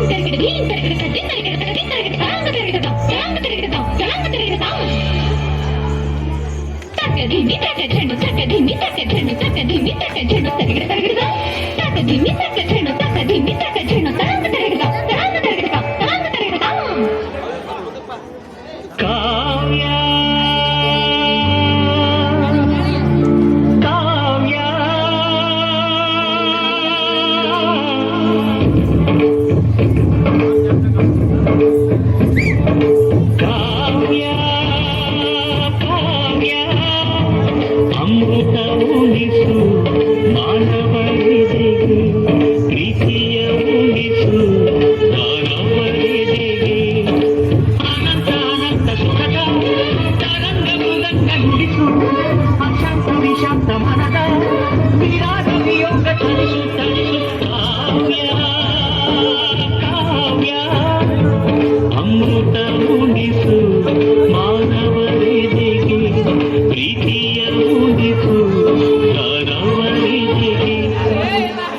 తిరగడి తిరగడి తిరగడి తిరగడి తరంగ తిరగడం తరంగ తిరగడం తరంగ తిరగడం తగ్గదిమి తగ్గచెండు తగ్గదిమి తగ్గచెండు తగ్గదిమి తగ్గచెండు తిరగడి తిరగడం తగ్గదిమి తగ్గచెండు తగ్గదిమి తగ్గచెండు Thank you.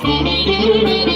Thank you.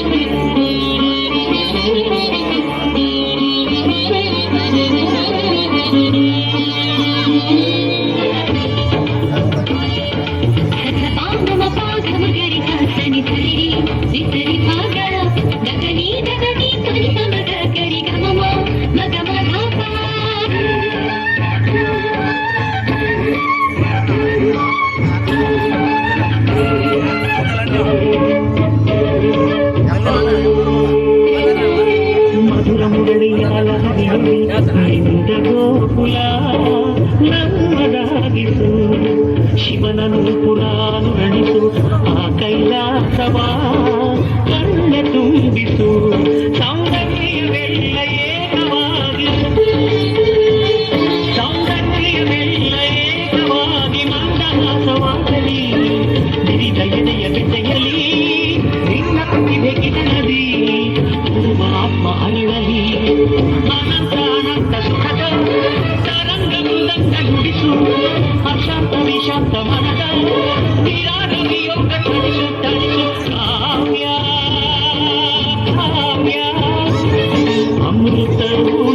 Gokula ನಮ್ಮದಾಗಿಸು ಶಿವನನ್ನು ಪುರಾನು ನಡೆಸು ಆ ಕೈಲಾಸವಾ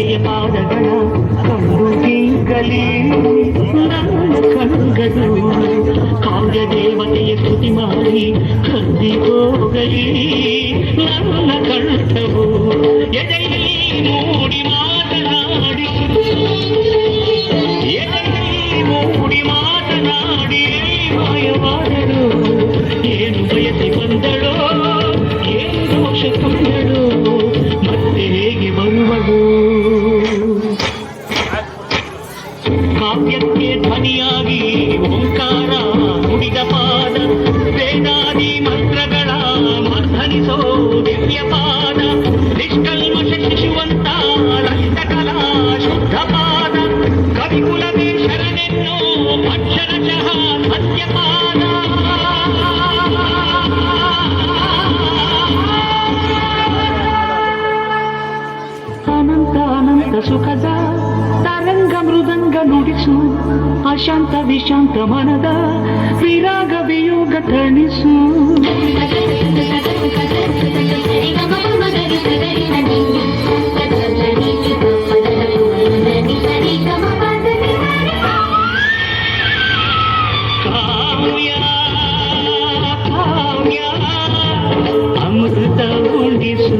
ಕಲಿಯ ಪಾದಗಳ ಕಂಡು ತಿಂಗಲಿ ನನ್ನ ಕಾವ್ಯ ದೇವತೆಯ ಸ್ತುತಿ ಮಾಡಿ ಕಂದಿ ಹೋಗಲಿ ನನ್ನ ಕಂಠವು ಎದೆಯಲ್ಲಿ ಮೂಡಿ ಮಾತನಾಡಿತು ಸಾಗಿಸು ಅಶಾಂತ ವಿಶಾಂತ ಮನದ ವಿರಾಗ ವಿಯೋಗ ತಣಿಸು ಅಮೃತ ಉಂಡಿಸು